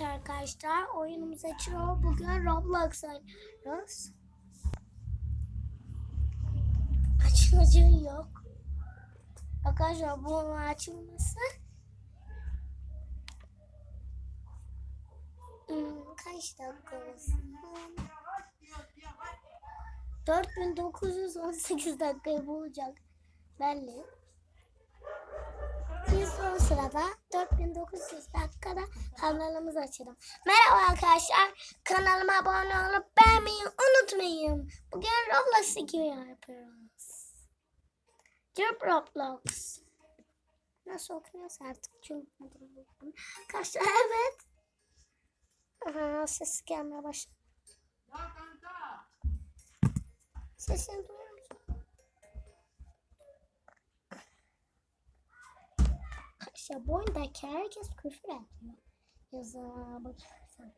Evet arkadaşlar oyunumuz açıyor. Bugün Roblox oynuyoruz. Açılıcı yok. Arkadaşlar bunun açılması hmm, kaç dakika olsun? 4918 dakikayı bulacak belli. Biz o sırada 4900 dakikada kanalımızı açalım. Merhaba arkadaşlar. Kanalıma abone olup beğenmeyi unutmayın. Bugün Roblox gibi yapıyoruz. Cırp Roblox. Nasıl okunuyorsa artık çünkü Arkadaşlar evet. Aha, ses gelmeye başladı. Sesini duyuyor Arkadaşlar bu oyundaki herkes küfür ediyor. Yazığa bakarsan.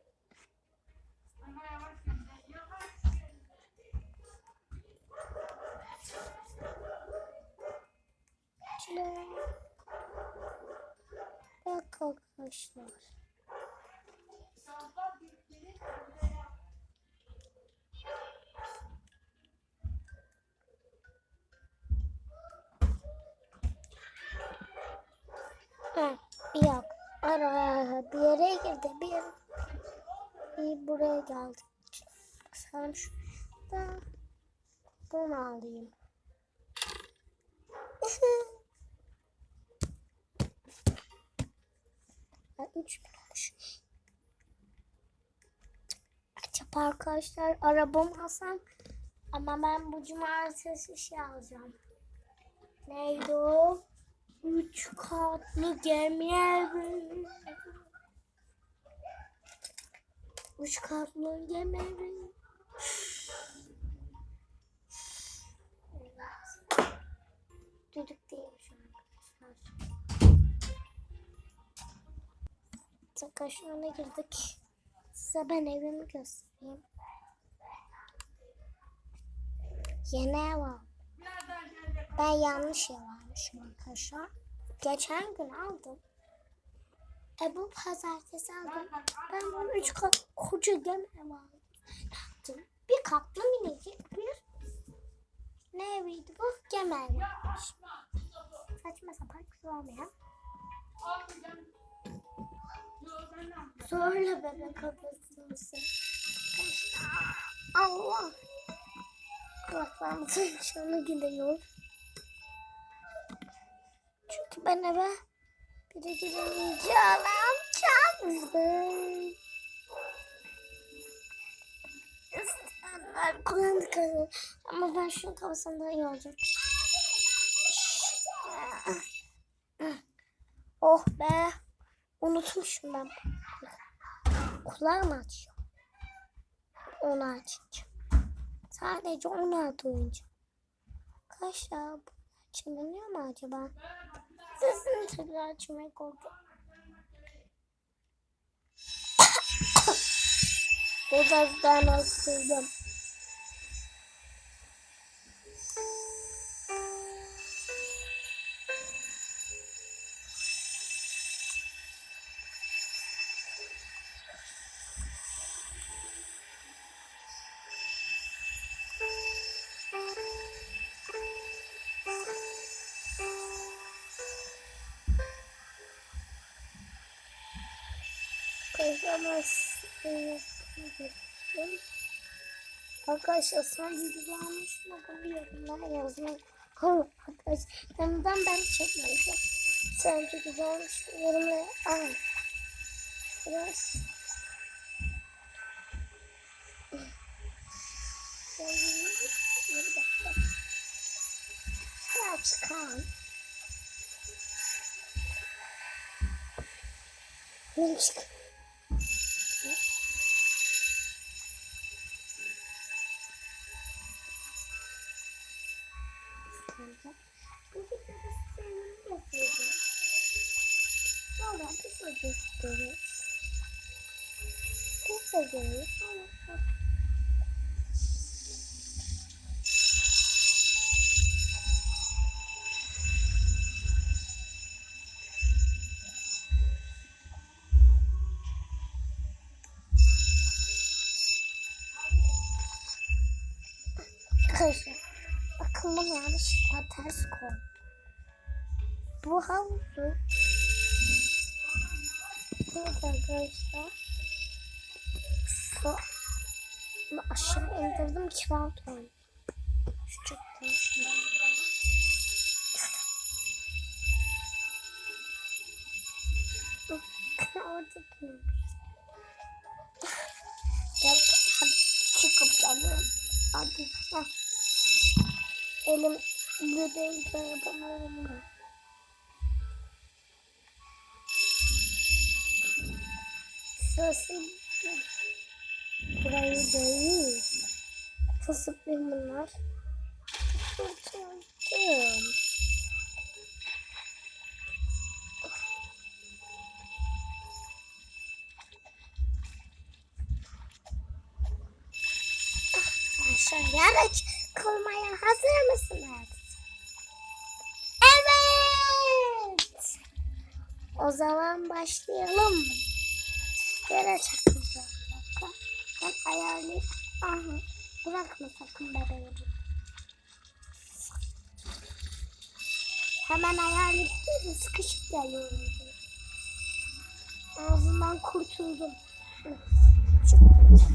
Bak arkadaşlar. Yok. Ara bir yere girdi. Bir yere. Buraya geldi. Bakalım şurada. Bunu alayım. Üç olmuş. Acaba arkadaşlar arabamı alsam ama ben bu cumartesi şey alacağım. Neydi o? Üç katlı gemi evi. Üç katlı gemi evi. Evet. Düdük değilmiş arkadaşlar. Arkadaşlar ona girdik. Size ben evimi göstereyim. Yeni ev aldım. Ben yanlış ev almışım arkadaşlar. Geçen gün aldım. E bu pazartesi aldım. Ben bunu üç kat koca gemi ev aldım. Bir katlı minicik bir ne eviydi bu? Gemi evi. Saçma sapan güzel olmayan. Zorla bebek adası. Allah. Kulaklarımızın içine gidiyor. Ben eve bir de giremeyeceğim. Çaldım. İsteyenler kullandı kazı. Ama ben şunu kafasında iyi olacak. Oh be. Unutmuşum ben. Kulak mı açıyor? Onu açınca. Sadece onu duyunca. Arkadaşlar bu açılıyor mu acaba? Sesini tekrar açmaya korkuyorum. Bu sesden öksürdüm. Arkadaşlar sence güzelmiş mi? Bunu yorumlara yazmayı. Arkadaşlar yanından ben çekmemişim. Sence güzelmiş mi? Yorumlara. Aa. Biraz. Bir dakika. Biraz çıkan. Ne çıkan? fazer isso? Arkadaşlar bakın bu yanlışlıkla ters koy. Bu Evet arkadaşlar şu bunu aşağı indirdim ki rahat oynayayım. Şu çıktı şimdi. Orada. Gel hadi çıkıp geliyorum. Hadi. Elim göbeğim yapamıyorum. Şurası burayı değil. Fısıklayayım bunlar. Kurtuldum. Aşağıya çıkılmaya hazır mısınız? Evet. O zaman başlayalım. Yere çakılacağım. Ben ayarlayayım. Aha. Bırakma sakın bebeğim. Hemen değil mi? sıkışıp geliyorum. Ağzından kurtuldum. Tamam. Çıkıyorum.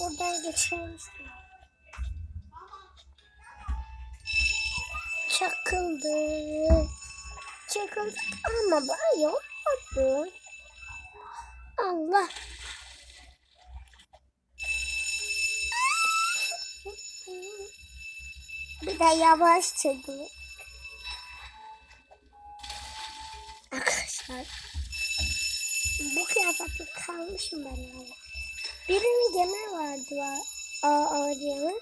Buradan geçermiştim. Çakıldı. Çakıldı ama ben olmadı. Allah. Bir de yavaş çekiyor. Arkadaşlar. Bu kıyafetle kalmışım ben hala. Birinin gemi vardı var. Aa, aa diye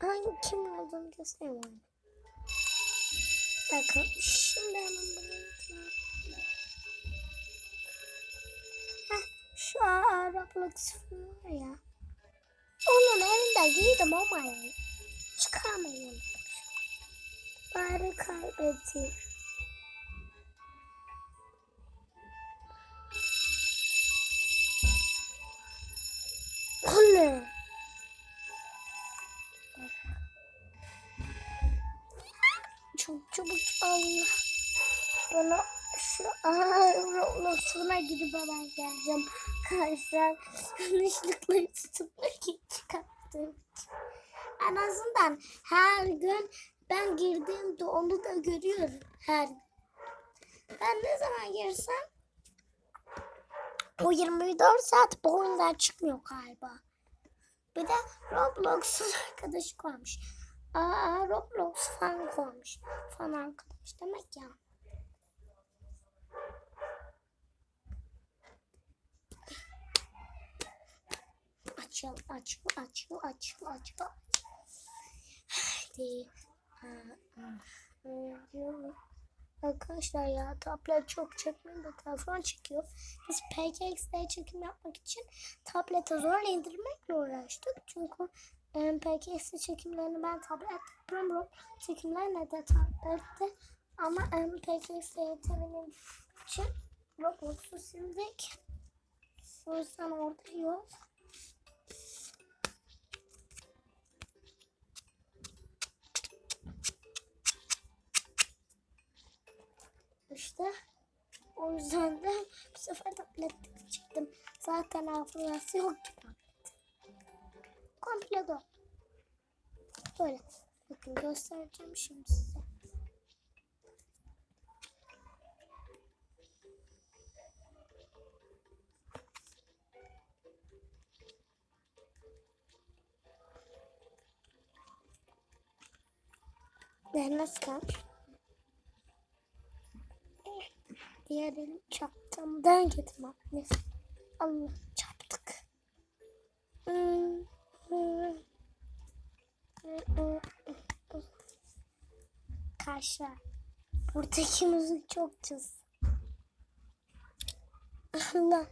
Hangi kim olduğunu göstereyim. Bakın şimdi hemen bunu şu Roblox var ya. Onun elinde giydim ama yani. Çıkarmayayım. Bari kaybedeyim. O ne? Çok çabuk Allah. Bana şu Roblox'una gidip hemen geleceğim. Arkadaşlar yanlışlıkla sıfır çıkarttım. En azından her gün ben girdiğimde onu da görüyorum. Her. Ben ne zaman girsem o 24 saat bu çıkmıyor galiba. Bir de Roblox'un arkadaşı koymuş. Aa Roblox fan koymuş. Fan arkadaş demek ya. Açıl, açıl, açıl, açıl, açıl. Hadi. Arkadaşlar ya tablet çok çekmiyor da telefon çekiyor. Biz PKX'de çekim yapmak için tablete zorla indirmekle uğraştık. Çünkü um, PKX çekimlerini ben tablet yapıyorum. Çekimlerini de tablette. Ama um, PKX'de yeteneğim için Roblox'u sildik. O yüzden orada yok. İşte o yüzden de bu sefer tablet çıktım. Zaten hafızası yok. Komple do. Böyle. Bakın göstereceğim şimdi size. Ben nasıl kalmış? Diğer elim çaptığımdan getirmem. Neyse. Allah çarptık. Karşı. Buradaki müzik çok cız. Allah.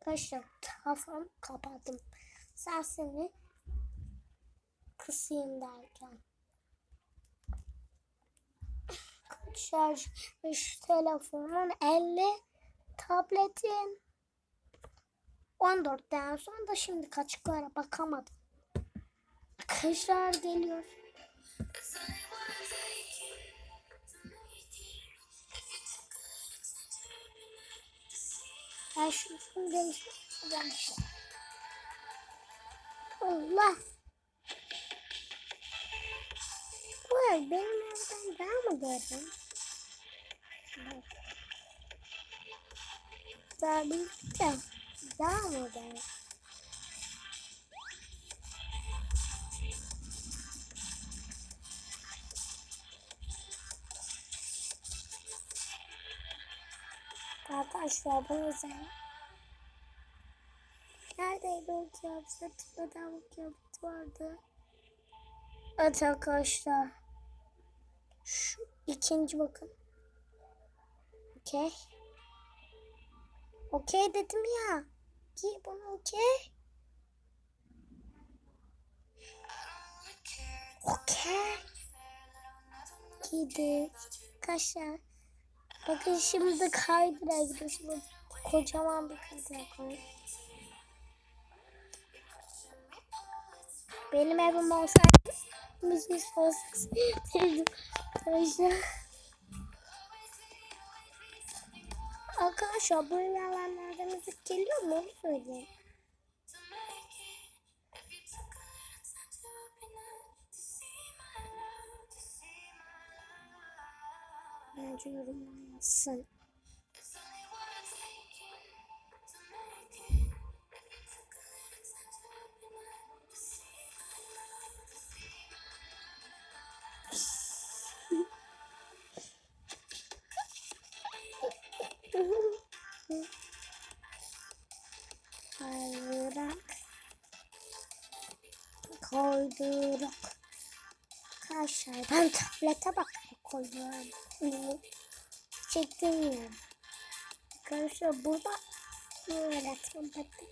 Arkadaşlar kafam kapadım. Sesini kısayım derken. şarj şu telefonun 50 tabletin 14'ten sonra da şimdi kaçıklara bakamadım. Arkadaşlar geliyor. Ben şunu değiştireceğim. Allah. Bu ev benim evden daha mı derin? Tabii ki daha mı derin? Arkadaşlar bu yüzden Neredeydi o kıyafet? Neden bu kıyafet vardı? Evet arkadaşlar. Şu ikinci bakın. Okey. Okey dedim ya. Giy bunu okey. Giydik. Arkadaşlar. Bakın şimdi kaydıracağız. Şimdi kocaman bir kız yapalım. Benim evim olsaydı müzik olsaydı arkadaşlar. Arkadaşlar bu yalanlarda müzik geliyor mu? Onu söyleyin. Bence yorumlar Koyduruk. Arkadaşlar ben tablete bak koyuyorum. Çektim ya. Arkadaşlar burada öğretmen bakın.